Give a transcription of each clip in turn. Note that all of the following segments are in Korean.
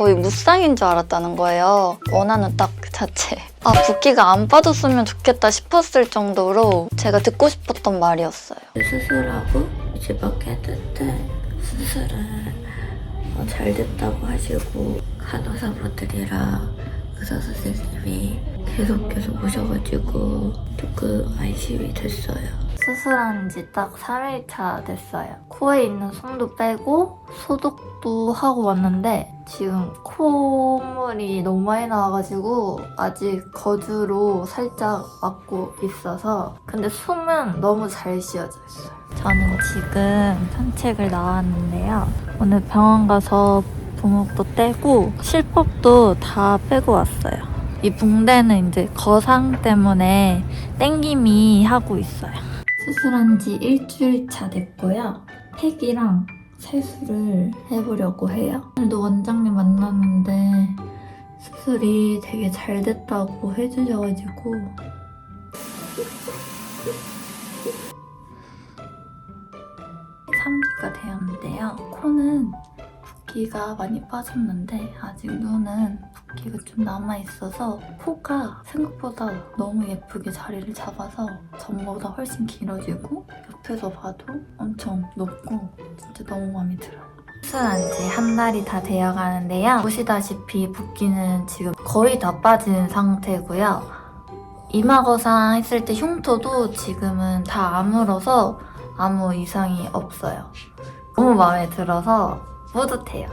거의 무쌍인 줄 알았다는 거예요. 원하는 딱 그 자체. 아, 붓기가 안 빠졌으면 좋겠다 싶었을 정도로 제가 듣고 싶었던 말이었어요. 수술하고 이제 밖에 했는데 수술은 어, 잘 됐다고 하시고 간호사분들이랑 의사 선생님이 계속 계속 오셔가지고 조금 안심이 됐어요. 수술한 지 딱 3일차 됐어요. 코에 있는 솜도 빼고 소독도 하고 왔는데 지금 콧물이 너무 많이 나와가지고 아직 거즈로 살짝 막고 있어서 근데 숨은 너무 잘 쉬어져 있어요. 저는 지금 산책을 나왔는데요. 오늘 병원 가서 부목도 떼고 실밥도 다 빼고 왔어요. 이 붕대는 이제 거상 때문에 땡김이 하고 있어요. 수술한 지 일주일 차 됐고요. 팩이랑 세수를 해보려고 해요. 오늘도 원장님 만났는데 수술이 되게 잘 됐다고 해주셔가지고 3주가 되었는데요. 코는 붓기가 많이 빠졌는데 아직 눈은 붓기가 좀 남아있어서 코가 생각보다 너무 예쁘게 자리를 잡아서 전보다 훨씬 길어지고 옆에서 봐도 엄청 높고 진짜 너무 마음에 들어요. 수술한 지 한 달이 다 되어 가는데요. 보시다시피 붓기는 지금 거의 다 빠진 상태고요. 이마거상 했을 때 흉터도 지금은 다 아물어서 아무 이상이 없어요. 너무 마음에 들어서 뿌듯해요.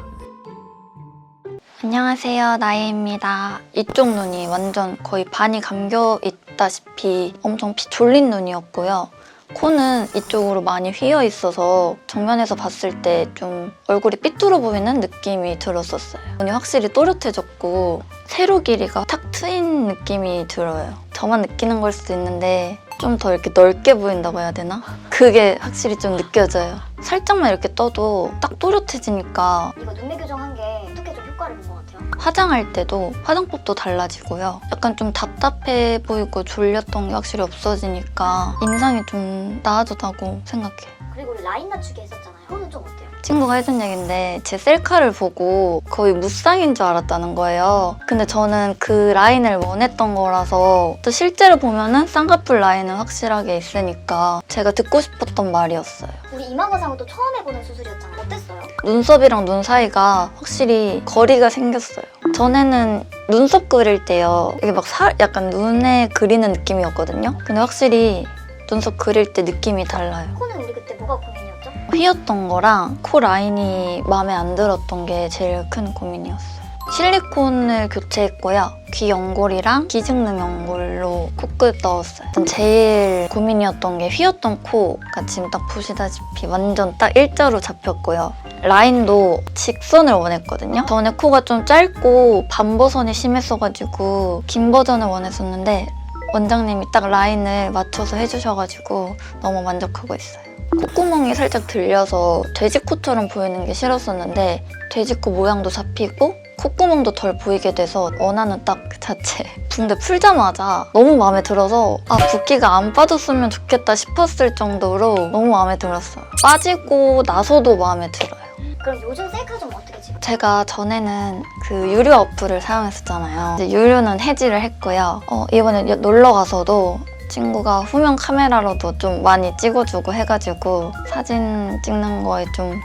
안녕하세요. 나예입니다. 이쪽 눈이 완전 거의 반이 감겨 있다시피 엄청 피 졸린 눈이었고요. 코는 이쪽으로 많이 휘어 있어서 정면에서 봤을 때 좀 얼굴이 삐뚤어 보이는 느낌이 들었었어요. 눈이 확실히 또렷해졌고 세로 길이가 탁 트인 느낌이 들어요. 저만 느끼는 걸 수도 있는데 좀 더 이렇게 넓게 보인다고 해야 되나? 그게 확실히 좀 느껴져요. 살짝만 이렇게 떠도 딱 또렷해지니까 이거 눈매 교정한 게 어떻게 좀 효과를 본 것 같아요? 화장할 때도 화장법도 달라지고요. 약간 좀 답답해 보이고 졸렸던 게 확실히 없어지니까 인상이 좀 나아졌다고 생각해요. 그리고 우리 라인 낮추기 했었잖아요. 그거는 좀 어때요? 친구가 해준 얘기인데 제 셀카를 보고 거의 무쌍인 줄 알았다는 거예요. 근데 저는 그 라인을 원했던 거라서 또 실제로 보면은 쌍꺼풀 라인은 확실하게 있으니까 제가 듣고 싶었던 말이었어요. 우리 이마거상은 또 처음 해보는 수술이었잖아요. 어땠어요? 눈썹이랑 눈 사이가 확실히 거리가 생겼어요. 전에는 눈썹 그릴 때요. 이게 막 살, 약간 눈에 그리는 느낌이었거든요. 근데 확실히 눈썹 그릴 때 느낌이 달라요. 코는 우리 그때 뭐가 고민이었죠? 휘었던 거랑 코 라인이 마음에 안 들었던 게 제일 큰 고민이었어요. 실리콘을 교체했고요. 귀 연골이랑 기증능 연골로 코끝 넣었어요. 제일 고민이었던 게 휘었던 코가 지금 딱 보시다시피 완전 딱 일자로 잡혔고요. 라인도 직선을 원했거든요. 전에 코가 좀 짧고 반버선이 심했어가지고 긴 버전을 원했었는데 원장님이 딱 라인을 맞춰서 해주셔가지고 너무 만족하고 있어요. 콧구멍이 살짝 들려서 돼지코처럼 보이는 게 싫었었는데 돼지코 모양도 잡히고 콧구멍도 덜 보이게 돼서 원하는 딱 그 자체 붕대 풀자마자 너무 마음에 들어서 아 붓기가 안 빠졌으면 좋겠다 싶었을 정도로 너무 마음에 들었어요 빠지고 나서도 마음에 들어요 그럼 요즘 셀카 좀 어떻게 찍어요? 제가 전에는 그 유료 어플을 사용했었잖아요. 이제 유료는 해지를 했고요. 어, 이번에 여- 놀러 가서도 친구가 후면 카메라로도 좀 많이 찍어주고 해가지고 사진 찍는 거에 좀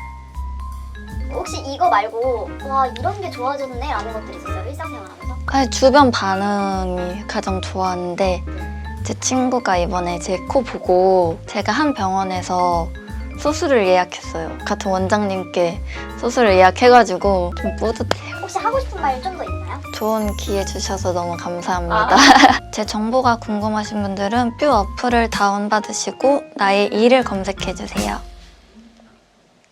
혹시 이거 말고 와 이런 게 좋아졌네 라는 것들이 있어요? 일상생활 하면서? 사실 주변 반응이 가장 좋았는데 제 친구가 이번에 제 코 보고 제가 한 병원에서 수술을 예약했어요. 같은 원장님께 수술을 예약해가지고 좀 뿌듯해요. 혹시 하고 싶은 말 좀 더 있나요? 좋은 기회 주셔서 너무 감사합니다. 제 정보가 궁금하신 분들은 뷰 어플을 다운받으시고 나의 일을 검색해주세요.